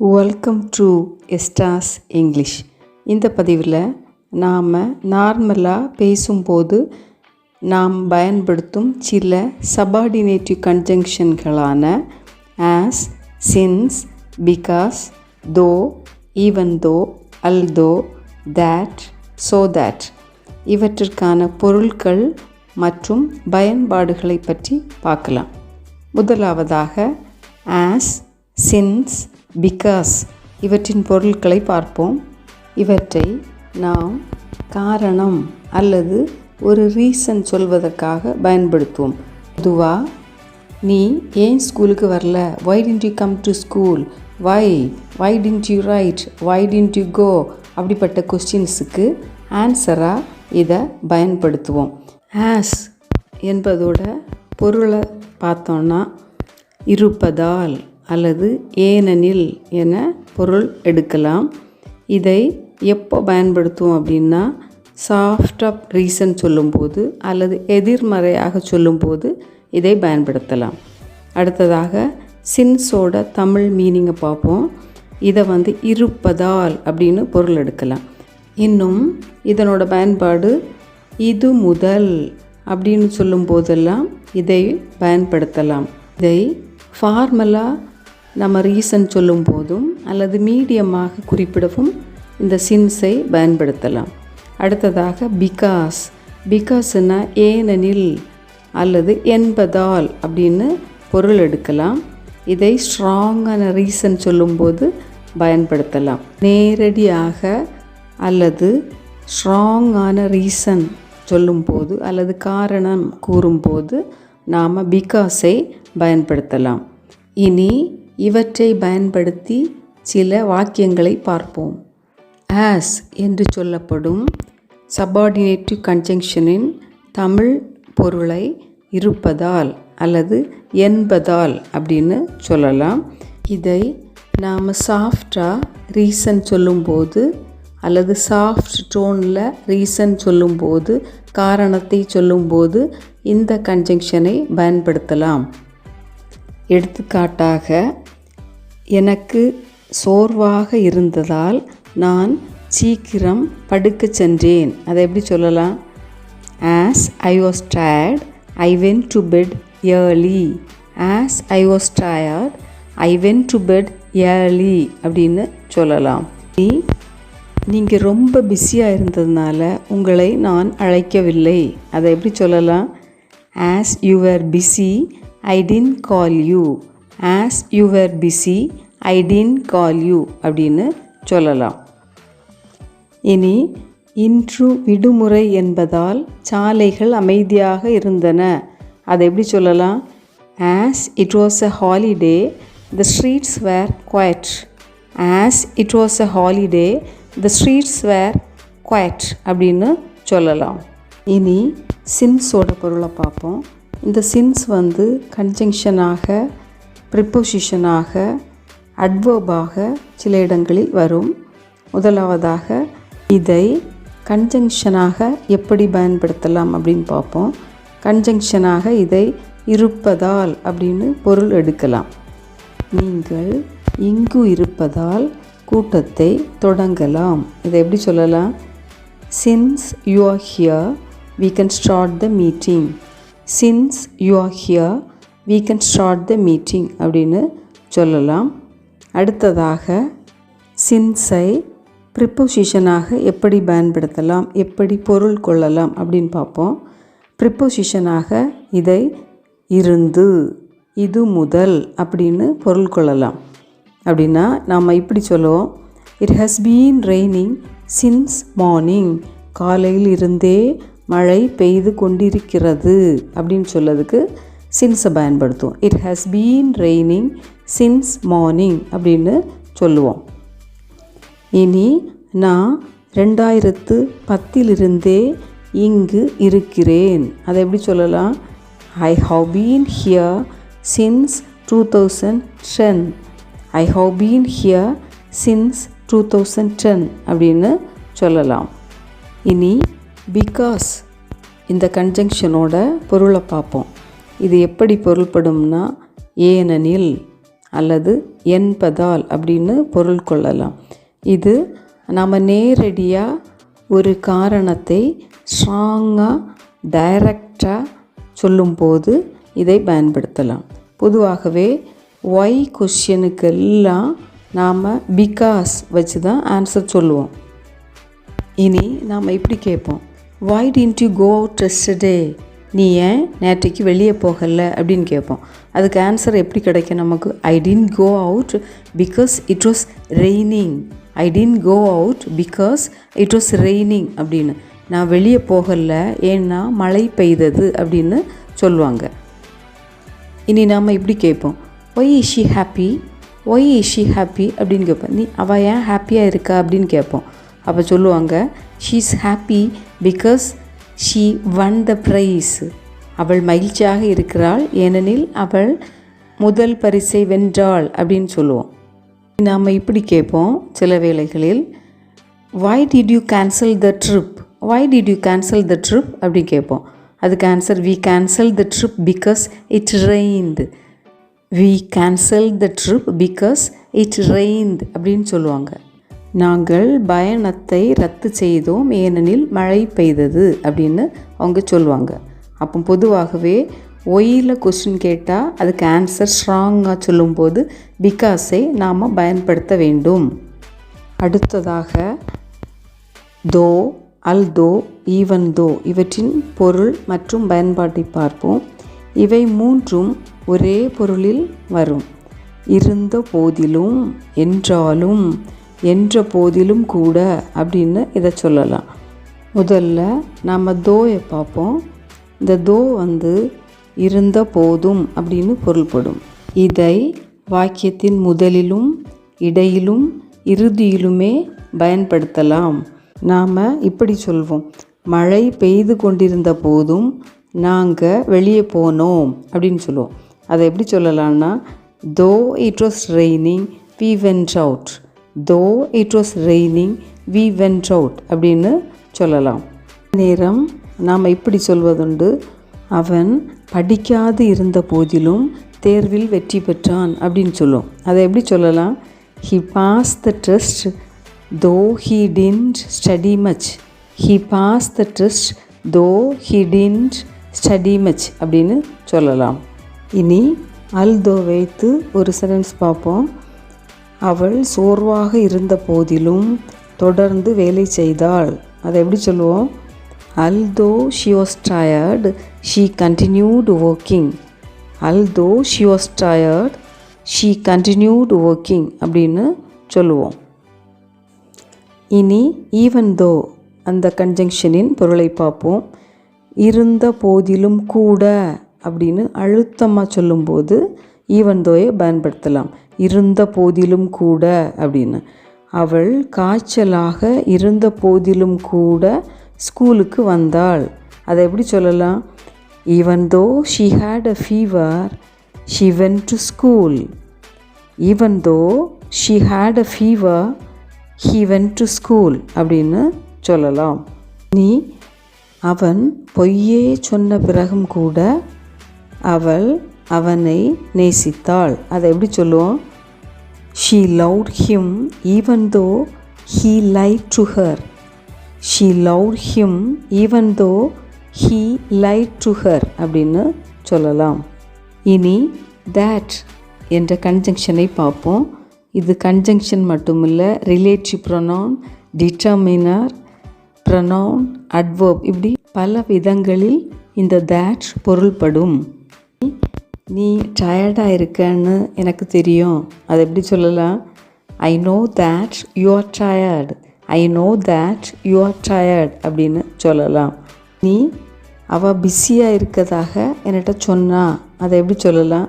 Welcome to எஸ்டாஸ் English இந்த பதிவில் நாம் நார்மலாக பேசும்போது நாம் பயன்படுத்தும் சில subordinative கன்ஜங்ஷன்களான as since because though even though although that so that இவற்றிற்கான பொருட்கள் மற்றும் பயன்பாடுகளை பற்றி பார்க்கலாம். முதலாவதாக ஆஸ் சின்ஸ் பிகாஸ் இவற்றின் பொருட்களை பார்ப்போம். இவற்றை நாம் காரணம் அல்லது ஒரு ரீசன் சொல்வதற்காக பயன்படுத்துவோம். பொதுவாக நீ ஏன் ஸ்கூலுக்கு வரல? Why didn't you come to school why why didn't you right why didn't you go அப்படிப்பட்ட கொஸ்டின்ஸுக்கு ஆன்சராக இதை பயன்படுத்துவோம். ஆஸ் என்பதோட பொருளை பார்த்தோன்னா இருப்பதால். அல்லது ஏனெனில் என பொருள் எடுக்கலாம். இதை எப்போ பயன்படுத்துவோம் அப்படின்னா சாஃப்டாக ரீசன் சொல்லும்போது அல்லது எதிர்மறையாக சொல்லும்போது இதை பயன்படுத்தலாம். அடுத்ததாக சின்ஸோட தமிழ் மீனிங்கை பார்ப்போம். இதை வந்து இருப்பதால் அப்படின்னு பொருள் எடுக்கலாம். இன்னும் இதனோட பயன்பாடு இது முதல் அப்படின்னு சொல்லும் போதெல்லாம் இதை பயன்படுத்தலாம். இதை ஃபார்மலாக நம்ம ரீசன் சொல்லும் போதும் அல்லது மீடியமாக குறிப்பிடவும் இந்த சின்ஸை பயன்படுத்தலாம். அடுத்ததாக பிகாஸ் பிகாஸ்னா ஏனெனில் அல்லது என்பதால் அப்படின்னு பொருள் எடுக்கலாம். இதை ஸ்ட்ராங்கான ரீசன் சொல்லும்போது பயன்படுத்தலாம். நேரடியாக அல்லது ஸ்ட்ராங்கான ரீசன் சொல்லும்போது அல்லது காரணம் கூறும்போது நாம் பிகாஸை பயன்படுத்தலாம். இனி இவற்றை பயன்படுத்தி சில வாக்கியங்களை பார்ப்போம். ஆஸ் என்று சொல்லப்படும் சபார்டினேட்டிவ் கன்ஜங்ஷனின் தமிழ் பொருளை இருப்பதால் அல்லது என்பதால் அப்படின்னு சொல்லலாம். இதை நாம் சாஃப்டாக ரீசன் சொல்லும்போது அல்லது சாஃப்ட் டோனில் ரீசன் சொல்லும்போது காரணத்தை சொல்லும்போது இந்த கன்ஜங்ஷனை பயன்படுத்தலாம். எடுத்துக்காட்டாக எனக்கு சோர்வாக இருந்ததால் நான் சீக்கிரம் படுக்க சென்றேன். அதை எப்படி சொல்லலாம்? As I was tired I went to bed early as I was tired I went to bed early அப்படின்னு சொல்லலாம். நீ நீங்கள் ரொம்ப பிஸியாக இருந்ததுனால உங்களை நான் அழைக்கவில்லை. அதை எப்படி சொல்லலாம்? As you are busy I didn't call you as you are busy I didn't call you அப்படின்னு சொல்லலாம். இனி இன்று விடுமுறை என்பதால் சாலைகள் அமைதியாக இருந்தன. அதை எப்படி சொல்லலாம்? As it was a holiday the streets were quiet as it was a holiday the streets were quiet அப்படின்னு சொல்லலாம். இனி சின்ஸோட பொருளை பார்ப்போம். இந்த சின்ஸ் வந்து கன்ஜங்ஷனாக ப்ரிப்போசிஷனாக அட்வர்பாக சில இடங்களில் வரும். முதலாவதாக இதை கன்ஜங்ஷனாக எப்படி பயன்படுத்தலாம் அப்படின்னு பார்ப்போம். கன்ஜங்ஷனாக இதை இருப்பதால் அப்படின்னு பொருள் எடுக்கலாம். நீங்கள் இங்கு இருப்பதால் கூட்டத்தை தொடங்கலாம். இதை எப்படி சொல்லலாம்? Since you are here we can start the meeting since you are here we can start the meeting அப்படின்னு சொல்லலாம். அடுத்ததாக சின்ஸை ப்ரிப்போசிஷனாக எப்படி பயன்படுத்தலாம் எப்படி பொருள் கொள்ளலாம் அப்படின்னு பார்ப்போம். ப்ரிப்போசிஷனாக இதை இருந்து இது முதல் அப்படின்னு பொருள் கொள்ளலாம். அப்படின்னா நாம் இப்படி சொல்லுவோம். It has been raining since morning காலையில் இருந்தே மழை பெய்து கொண்டிருக்கிறது அப்படின்னு சொல்லதுக்கு சின்ஸை பயன்படுத்துவோம். It has been raining since morning அப்படின்னு சொல்லுவோம். இனி நான் ரெண்டாயிரத்து பத்திலிருந்தே இங்கு இருக்கிறேன். அதை எப்படி சொல்லலாம்? I have been here since two thousand ten I have been here since two thousand ten அப்படின்னு சொல்லலாம். இனி பிகாஸ் இந்த கன்ஜங்ஷனோட பொருளை பார்ப்போம். இது எப்படி பொருள்படும்னா ஏனெனில் அல்லது என்பதால் அப்படின்னு பொருள் கொள்ளலாம். இது நம்ம நேரடியாக ஒரு காரணத்தை ஸ்ட்ராங்காக டைரக்டாக சொல்லும்போது இதை பயன்படுத்தலாம். பொதுவாகவே ஒய் கொஷனுக்கெல்லாம் நாம் பிகாஸ் வச்சு தான் ஆன்சர் சொல்லுவோம். இனி நாம் இப்படி கேட்போம். Why didn't you go out day நீ ஏன் நேற்றைக்கு வெளியே போகலை அப்படின்னு கேட்போம். அதுக்கு ஆன்சர் எப்படி கிடைக்கும் நமக்கு? I didn't go out because it was raining I didn't go out because it was raining அப்படின்னு. நான் வெளியே போகலை ஏன்னா மழை பெய்தது அப்படின்னு சொல்லுவாங்க. இனி நாம் இப்படி கேட்போம். Why is she happy why is she happy அப்படின்னு கேட்போம். நீ அவள் ஏன் ஹாப்பியாக இருக்கா அப்படின்னு கேட்போம். அப்போ சொல்லுவாங்க she is happy because she won the prize அவள் மகிழ்ச்சியாக இருக்கிறாள் ஏனெனில் அவள் முதல் பரிசை வென்றாள் அப்படின்னு சொல்லுவோம். நாம் இப்படி கேட்போம் சில வேளைகளில் why did you cancel the trip why did you cancel the trip அப்படி கேட்போம். அதுக்கு answer we cancel the trip because it rained we cancel the trip because it rained அப்படின்னு சொல்லுவாங்க. நாங்கள் பயணத்தை ரத்து செய்தோம் ஏனெனில் மழை பெய்தது அப்படின்னு அவங்க சொல்லுவாங்க. அப்போ பொதுவாகவே ஒயில் கொஸ்டின் கேட்டால் அதுக்கு ஆன்சர் ஸ்ட்ராங்காக சொல்லும்போது பிகாஸை நாம் பயன்படுத்த வேண்டும். அடுத்ததாக தோ அல் தோ ஈவன் தோ இவற்றின் பொருள் மற்றும் பயன்பாட்டை பார்ப்போம். இவை மூன்றும் ஒரே பொருளில் வரும். இருந்த போதிலும் என்றாலும் என்ற போதிலும் கூட அப்படின்னு இதை சொல்லலாம். முதல்ல நம்ம தோயை பார்ப்போம். இந்த தோ வந்து இருந்த போதும் அப்படின்னு பொருள்படும். இதை வாக்கியத்தின் முதலிலும் இடையிலும் இறுதியிலுமே பயன்படுத்தலாம். நாம் இப்படி சொல்வோம். மழை பெய்து கொண்டிருந்த போதும் நாங்கள் வெளியே போனோம் அப்படின்னு சொல்லுவோம். அதை எப்படி சொல்லலாம்னா though it was raining we went out though it was raining we went out அப்படின்னு சொல்லலாம். நேரம் நாம் இப்படி சொல்வதுண்டு அவன் படிக்காது இருந்த போதிலும் தேர்வில் வெற்றி பெற்றான் அப்படின்னு சொல்லுவோம் அதை எப்படி சொல்லலாம்? He pass the test though he didn't study much he pass the test though he didn't study much அப்படின்னு சொல்லலாம். இனி அல் தோ வைத்து ஒரு சென்டென்ஸ் பார்ப்போம். அவள் சோர்வாக இருந்த போதிலும் தொடர்ந்து வேலை செய்தாள். அதை எப்படி சொல்லுவோம்? Although she was tired she continued working although she was tired she continued working அப்படின்னு சொல்லுவோம். இனி ஈவன் தோ அந்த கன்ஜங்ஷனின் பொருளை பார்ப்போம். இருந்த போதிலும் கூட அப்படின்னு அழுத்தமாக சொல்லும்போது ஈவன் தோயை பயன்படுத்தலாம். இருந்த போதிலும் கூட அப்படின்னு. அவள் காய்ச்சலாக இருந்த போதிலும் கூட ஸ்கூலுக்கு வந்தாள். அதை எப்படி சொல்லலாம்? Even though she had a fever she went to school even though she had a fever he went to school அப்படின்னு சொல்லலாம். நீ அவன் பொய்யே சொன்ன பிறகும் கூட அவள் அவனை நேசித்தாள். அதை எப்படி சொல்லுவோம்? She loved him even though he lied to her she loved him even though he lied to her அப்படின்னு சொல்லலாம். இனி தேட் என்ற கன்ஜங்ஷனை பார்ப்போம். இது கன்ஜங்ஷன் மட்டுமில்ல relative pronoun determiner pronoun adverb இப்படி பல விதங்களில் இந்த தேட் பொருள்படும். நீ டயர்டாக இருக்கன்னு எனக்கு தெரியும். அதை எப்படி சொல்லலாம்? I know that you are tired I know that you are tired அப்படின்னு சொல்லலாம். நீ அவள் பிஸியாக இருக்கதாக என்கிட்ட சொன்னா அதை எப்படி சொல்லலாம்?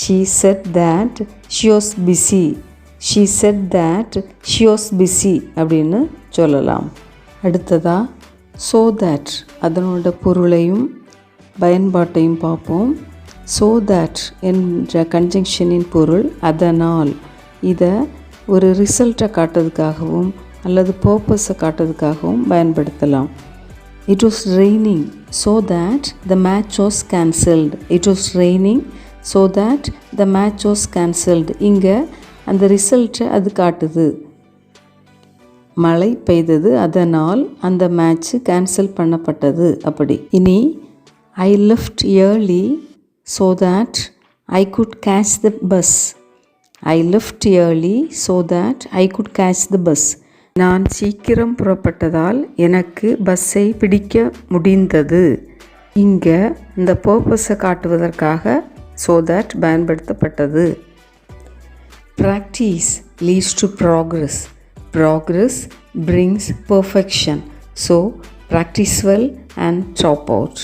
She said that she was busy she said that she was busy அப்படின்னு சொல்லலாம். அடுத்ததாக ஸோ தேட் அதனோட பொருளையும் பயன்பாட்டையும் பார்ப்போம். ஸோ தட் என்ற கன்ஜங்ஷனின் பொருள் அதனால் இதை ஒரு ரிசல்ட்டை காட்டுறதுக்காகவும் அல்லது பர்பஸை காட்டுறதுக்காகவும் பயன்படுத்தலாம். It was raining so that the match was cancelled it was raining so that the match was cancelled இங்கே அந்த ரிசல்ட்டை அது காட்டுது. மழை பெய்தது அதனால் அந்த மேட்ச்சு கேன்சல் பண்ணப்பட்டது அப்படி. இனி I left early so that I could catch the bus I left early so that I could catch the bus நான் சீக்கிரம் புறப்பட்டதால் எனக்கு பஸ்ஸை பிடிக்க முடிந்தது. இங்கே இந்த பர்பஸை காட்டுவதற்காக ஸோ தேட் பயன்படுத்தப்பட்டது. Practice leads to progress progress brings perfection. So practice well and top out.